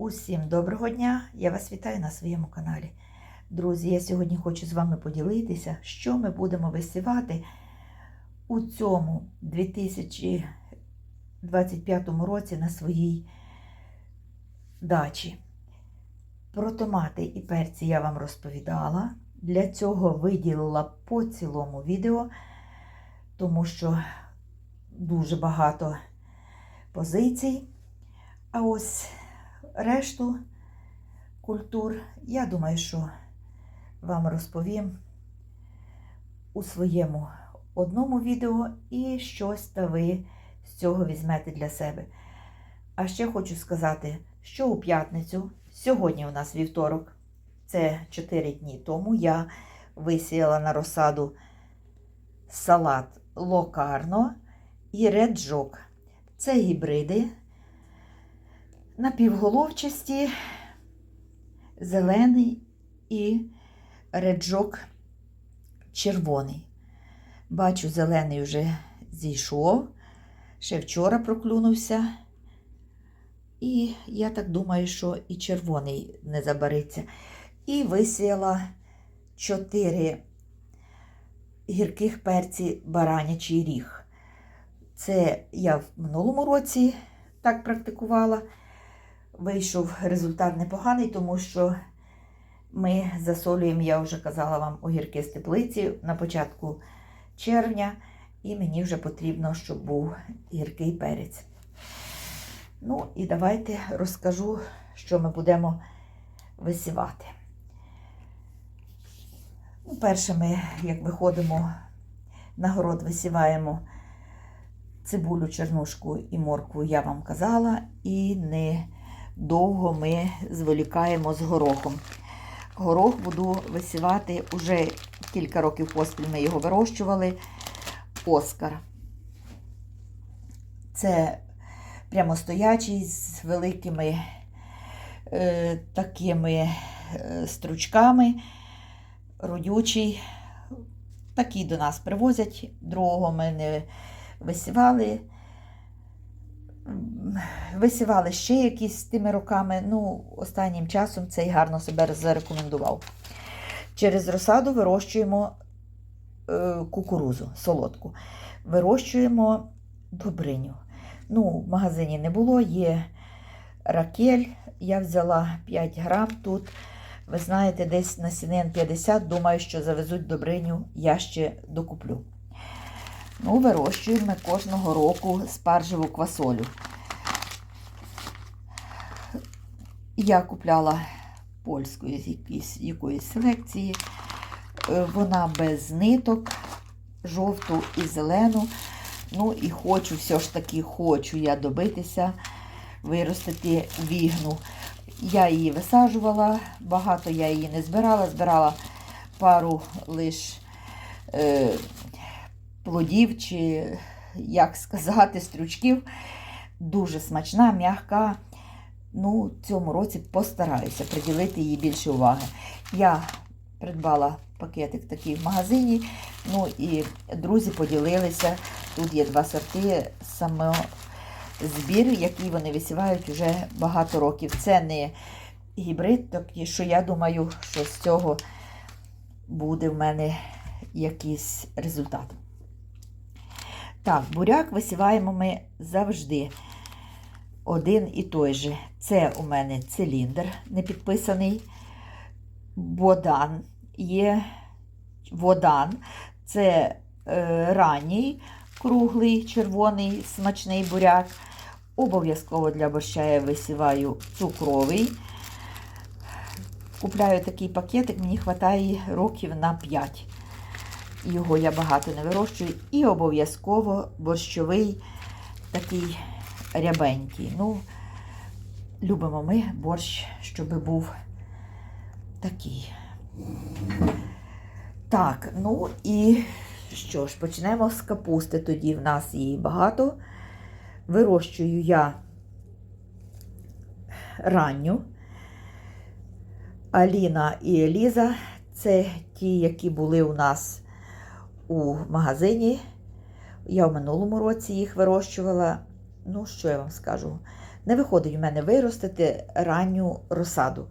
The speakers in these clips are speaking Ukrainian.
Усім доброго дня! Я вас вітаю на своєму каналі. Друзі, я сьогодні хочу з вами поділитися, що ми будемо висівати у цьому 2025 році на своїй дачі. Про томати і перці я вам розповідала. Для цього виділила по цілому відео, тому що дуже багато позицій. А ось решту культур, я думаю, що вам розповім у своєму одному відео і щось та ви з цього візьмете для себе. А ще хочу сказати, що у п'ятницю, сьогодні у нас вівторок, це 4 дні тому, я висіяла на розсаду салат локарно і реджок. Це гібриди напівголовчасті, зелений і реджок червоний. Бачу, зелений вже зійшов, ще вчора проклюнувся. І я так думаю, що і червоний не забариться. І висіяла чотири гірких перці баранячий ріг. Це я в минулому році так практикувала. Вийшов результат непоганий, тому що ми засолюємо, я вже казала вам, огірки з теплиці на початку червня, і мені вже потрібно, щоб був гіркий перець. Ну, і давайте розкажу, що ми будемо висівати. Ну, Перше, ми, як виходимо на город, висіваємо цибулю, чернушку і моркву, я вам казала, і не довго ми зволікаємо з горохом. Горох буду висівати уже кілька років поспіль ми його вирощували. Оскар. Це прямостоячий з великими е, такими е, стручками, родючий. Такі до нас привозять. Другого ми не висівали. Висівали ще якісь тими роками. Ну, останнім часом цей гарно себе зарекомендував. Через розсаду вирощуємо е, кукурузу солодку. Вирощуємо добриню. Ну, в магазині не було, є ракель. Я взяла 5 грам тут. Ви знаєте, десь на сінен 50, думаю, що завезуть добриню, я ще докуплю. Ну, вирощуємо кожного року спаржеву квасолю. Я купляла польської з якоїсь, селекції. Е, Вона без ниток, жовту і зелену. Ну і хочу, все ж таки, хочу я добитися, виростити вігну. Я її висаджувала, багато я її не збирала, збирала пару лиш е, плодів, чи, як сказати, стручків. Дуже смачна, м'яка. Ну, цьому році постараюся приділити їй більше уваги. Я придбала пакетик такий в магазині. Ну і друзі поділилися. Тут є два сорти, саме збір, який вони висівають вже багато років. Це не гібрид, так що я думаю, що з цього буде в мене якийсь результат. Так, буряк висіваємо ми завжди один і той же. Це у мене циліндр не підписаний. Бодан є водан. Це е, ранній, круглий, червоний, смачний буряк. Обов'язково для борща я висіваю цукровий. Купляю такий пакетик, мені вистачає років на 5. Його я багато не вирощую. І обов'язково борщовий такий рябенький. Ну, любимо ми борщ, щоб був такий. Так, ну і що ж, почнемо з капусти. Тоді в нас її багато. Вирощую я ранню. Аліна і Еліза це ті, які були у нас у магазині. Я в минулому році їх вирощувала. Ну, що я вам скажу? Не виходить у мене виростити ранню розсаду.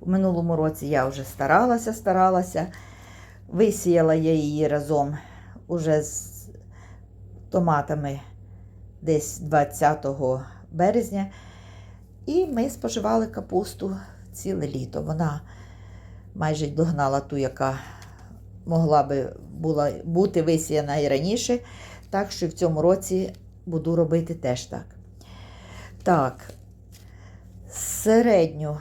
У минулому році я вже старалася, старалася. Висіяла я її разом уже з томатами десь 20 березня. І ми споживали капусту ціле літо. Вона майже догнала ту, яка могла би була бути висіяна і раніше. Так що в цьому році буду робити теж так. Так, середню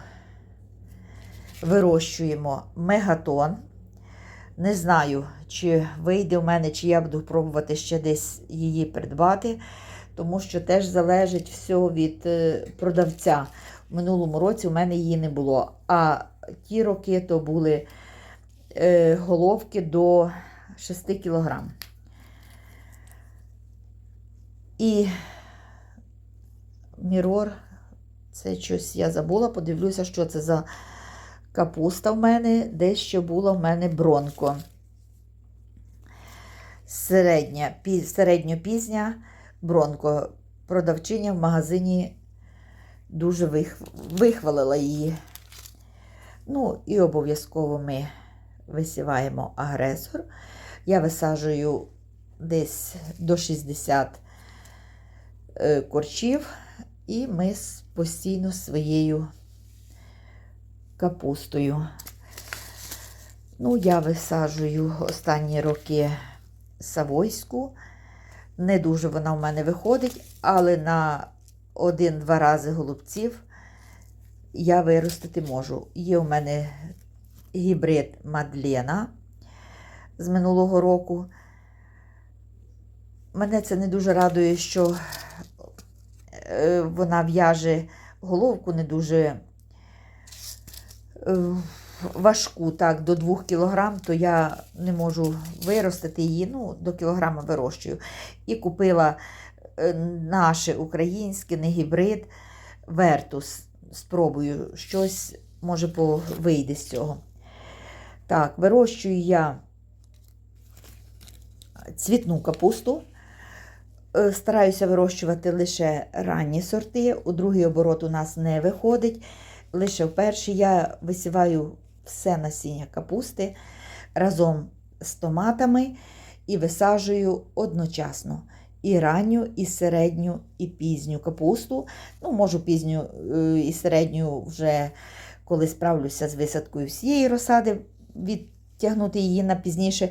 вирощуємо мегатон. Не знаю, чи вийде в мене, чи я буду пробувати ще десь її придбати, тому що теж залежить все від е, продавця. В минулому році у мене її не було. А ті роки то були е, головки до 6 кг. І мірор, це щось я забула, подивлюся, що це за капуста в мене, дещо була в мене бронко. Середня, пі, середньопізня бронко. Продавчиня в магазині дуже вих, вихвалила її. Ну, і обов'язково ми висіваємо агресор. Я висаджую десь до 60 е, корчів, і ми постійно своєю капустою. Ну, я висаджую останні роки савойську. Не дуже вона в мене виходить, але на один-два рази голубців я виростити можу. Є у мене гібрид Мадлена з минулого року. Мене це не дуже радує, що е, вона в'яже головку не дуже е, важку, так, до 2 кг, то я не можу виростити її, ну, до кілограма вирощую. І купила е, наше українське, не гібрид, Вертус. Спробую щось, може, вийде з цього. Так, вирощую я цвітну капусту. Е, Стараюся вирощувати лише ранні сорти. У другий оборот у нас не виходить. Лише в перший я висіваю все насіння капусти разом з томатами і висаджую одночасно. І ранню, і середню, і пізню капусту. Ну, можу пізню е, і середню вже коли справлюся з висадкою всієї розсади, відтягнути її на пізніше.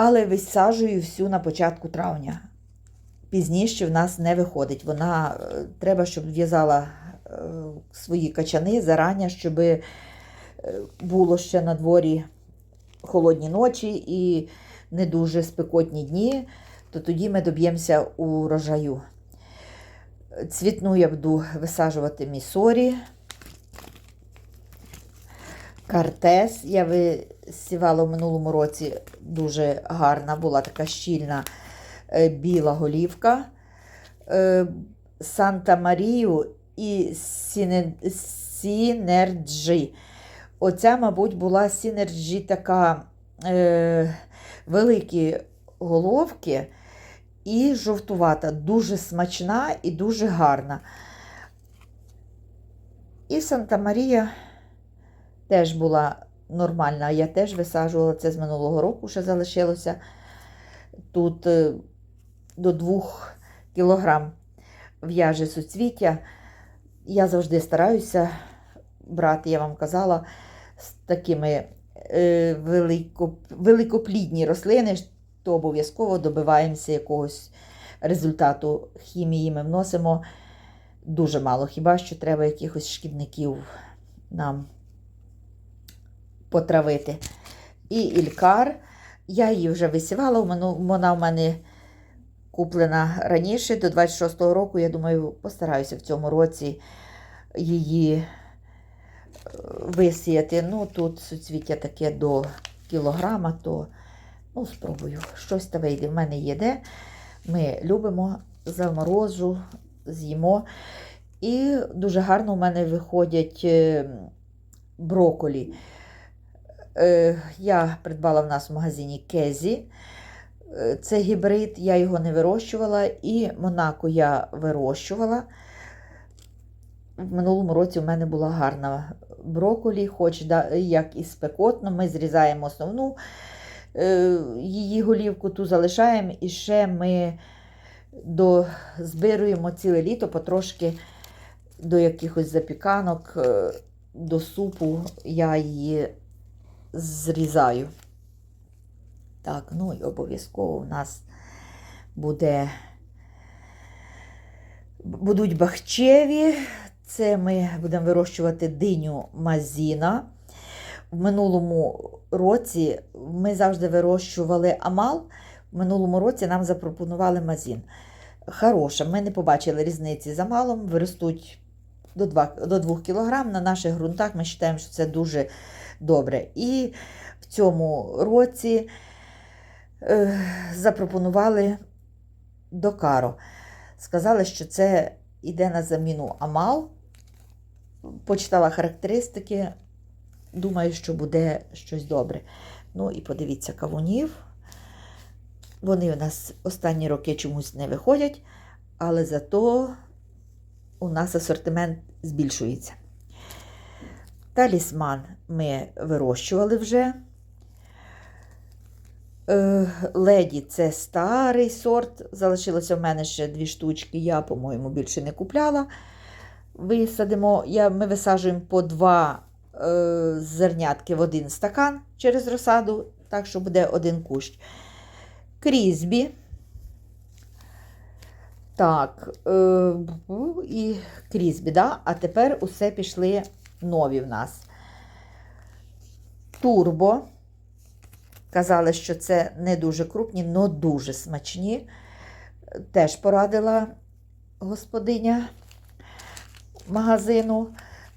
Але висаджую всю на початку травня. Пізніше в нас не виходить. Вона е, треба, щоб в'язала е, свої качани зарані, щоб е, було ще на дворі холодні ночі і не дуже спекотні дні, то тоді ми доб'ємося урожаю. Цвітну я буду висаджувати місорі. Картес я висівала в минулому році дуже гарна, була така щільна е, біла голівка. Е, Санта Марію і Сіне- Сінерджі. Оця, мабуть, була Сінерджі така е, великі головки і жовтувата, дуже смачна і дуже гарна. І Санта Марія теж була нормальна. Я теж висаджувала це з минулого року, ще залишилося тут е, до 2 кілограм в'яже суцвіття. Я завжди стараюся брати, я вам казала, з такими е, велико, великоплідні рослини, то обов'язково добиваємося якогось результату. Хімії ми вносимо дуже мало. Хіба що треба якихось шкідників нам потравити. І Ількар. Я її вже висівала, вона- в мене куплена раніше, до 26-го року. Я думаю, постараюся в цьому році її е, висіяти. Ну, тут суцвіття таке до кілограма, то ну, спробую. Щось та вийде. В мене є де. Ми любимо заморожу, з'їмо. І дуже гарно у мене виходять е, броколі. Е, Я придбала в нас в магазині Кезі. Е, Це гібрид, я його не вирощувала, і Монако я вирощувала. в минулому році у мене була гарна броколі, хоч як і спекотно, ми зрізаємо основну е, її голівку, ту залишаємо і ще ми до, збируємо ціле літо потрошки до якихось запіканок, до супу я її зрізаю. Так, ну і обов'язково у нас буде будуть бахчеві. Це ми будемо вирощувати диню мазіна. В минулому році ми завжди вирощували амал. В минулому році нам запропонували мазін. Хороша, ми не побачили різниці з амалом, виростуть до 2, до 2 кг. На наших ґрунтах ми вважаємо, що це дуже добре. І в цьому році е, запропонували докаро. Сказали, що це йде на заміну амал. Почитала характеристики. Думаю, що буде щось добре. Ну і подивіться кавунів. Вони у нас останні роки чомусь не виходять, але зато у нас асортимент збільшується. Талісман ми вирощували вже. Е, Леді це старий сорт. Залишилося в мене ще дві штучки. Я, по-моєму, більше не купляла. Висадимо, я, ми висаджуємо по два е, зернятки в один стакан через розсаду, так що буде один кущ. Крізбі. Так, е, і крізбі, да? а тепер усе пішли нові в нас. Турбо. Казали, що це не дуже крупні, але дуже смачні. Теж порадила господиня магазину.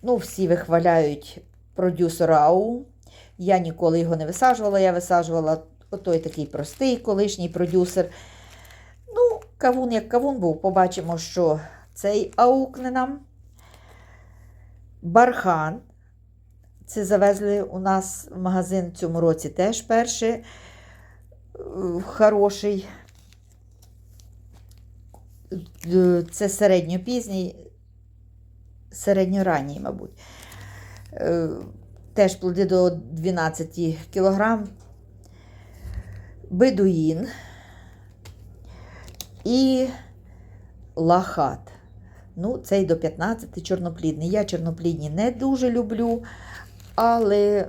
Ну, всі вихваляють продюсера АУ. Я ніколи його не висаджувала. Я висаджувала отой такий простий колишній продюсер. Ну, кавун як кавун був, побачимо, що цей аукне нам. Бархан. Це завезли у нас в магазин в цьому році теж перший е, хороший. Е, Це середньопізній, середньоранній, мабуть. Е, Теж плоди до 12 кг. Бедуїн і лахат. Ну, цей до 15 чорноплідний. Я чорноплідні не дуже люблю, але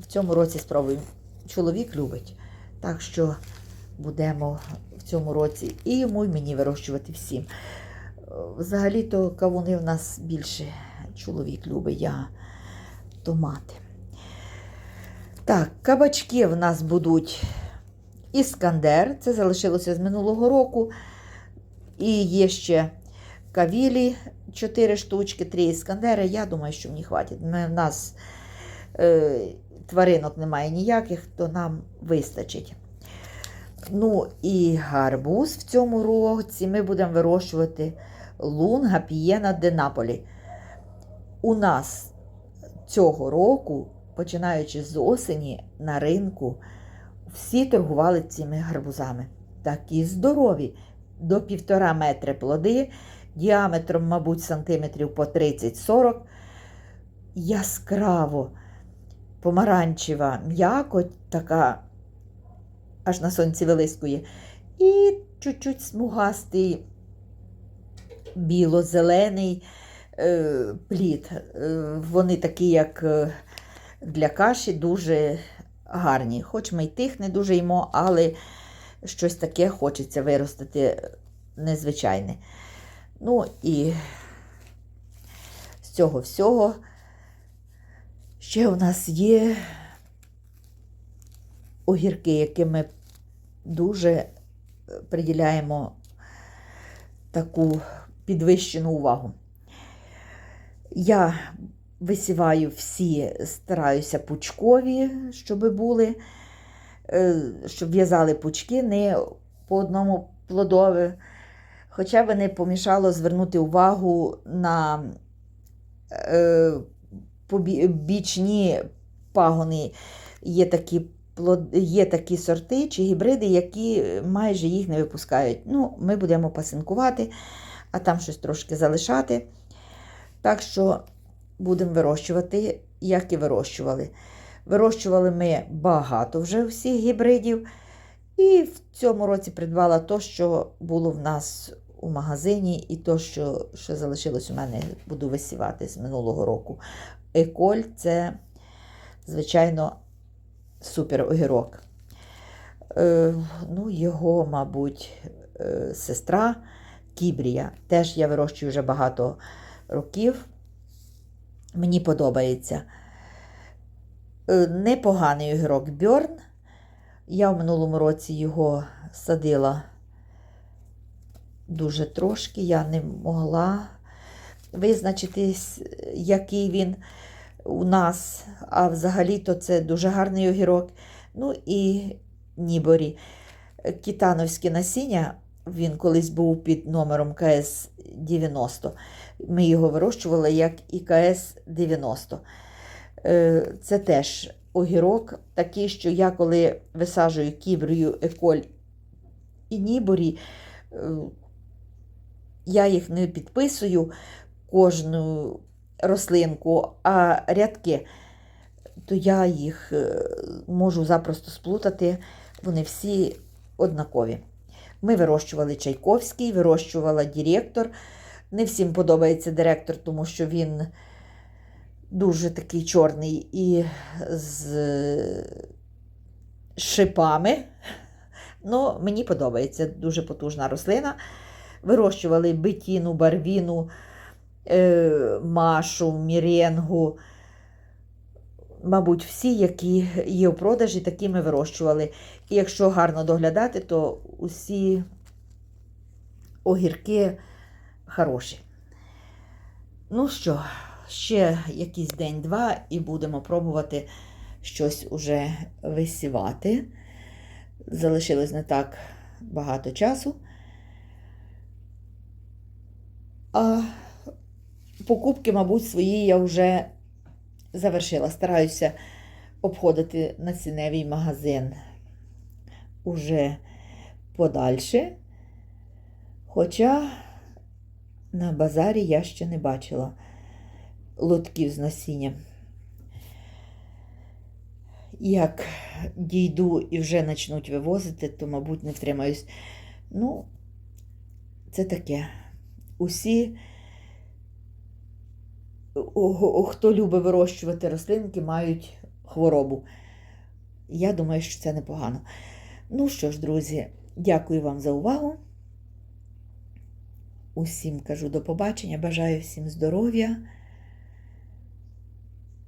в цьому році спробуємо. Чоловік любить. Так що будемо в цьому році і йому, і мені вирощувати всім. Взагалі-то кавуни в нас більше чоловік любить, я томати. Так, кабачки в нас будуть Іскандер, це залишилося з минулого року. І є ще кавілі 4 штучки, 3 іскандери. Я думаю, що мені хватить. Ми, в нас е, тваринок немає ніяких, то нам вистачить. Ну і гарбуз в цьому році ми будемо вирощувати лунга пієна де Наполі. У нас цього року, починаючи з осені, на ринку, всі торгували цими гарбузами. Такі здорові, до півтора метри плоди, діаметром, мабуть, сантиметрів по 30-40. Яскраво, помаранчева м'якоть, така аж на сонці вилискує. І чуть-чуть смугастий, біло-зелений е, плід. Е, вони такі, як е, для каші, дуже гарні. Хоч ми й тих не дуже їмо, але щось таке хочеться виростити незвичайне. Ну і з цього всього ще у нас є огірки, яким ми дуже приділяємо таку підвищену увагу. Я висіваю всі, стараюся пучкові, щоб були, е, щоб в'язали пучки не по одному плодове. Хоча б не помішало звернути увагу на е, бічні пагони. Є такі, є такі сорти чи гібриди, які майже їх не випускають. Ну, Ми будемо пасинкувати, а там щось трошки залишати. Так що будемо вирощувати, як і вирощували. Вирощували ми багато вже всіх гібридів. І в цьому році придбала то, що було в нас у магазині, і то, що ще залишилось у мене, буду висівати з минулого року. Еколь це, звичайно, супер огірок. Е, ну, його, мабуть, е, сестра Кібрія. Теж я вирощую вже багато років. Мені подобається. Е, непоганий огірок Бьорн. Я в минулому році його садила дуже трошки, я не могла визначитись, який він у нас, а взагалі-то це дуже гарний огірок. Ну і Ніборі. Кітановське насіння, він колись був під номером КС 90. Ми його вирощували як ІКС 90. Е, Це теж огірок такий, що я коли висаджую кібрію, еколь і ніборі, е, я їх не підписую кожну рослинку, а рядки, то я їх е, можу запросто сплутати. Вони всі однакові. Ми вирощували Чайковський, вирощувала директор. Не всім подобається директор, тому що він дуже такий чорний і з шипами. Ну, мені подобається дуже потужна рослина. Вирощували бетіну, барвіну, е, машу, міренгу. Мабуть, всі, які є у продажі, такі ми вирощували. І якщо гарно доглядати, то усі огірки хороші. Ну що, ще якийсь день-два і будемо пробувати щось уже висівати. Залишилось не так багато часу. А покупки, мабуть, свої я вже завершила. Стараюся обходити насінневий магазин уже подальше. Хоча на базарі я ще не бачила лотків з насінням. Як дійду і вже почнуть вивозити, то, мабуть, не втримаюсь. Ну, це таке. Усі, хто любить вирощувати рослинки, мають хворобу. Я думаю, що це непогано. Ну що ж, друзі, дякую вам за увагу. Усім кажу до побачення. Бажаю всім здоров'я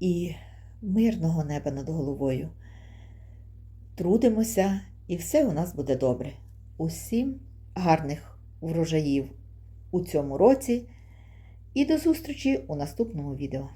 і мирного неба над головою. Трудимося, і все у нас буде добре. Усім гарних врожаїв у цьому році. І до зустрічі у наступному відео.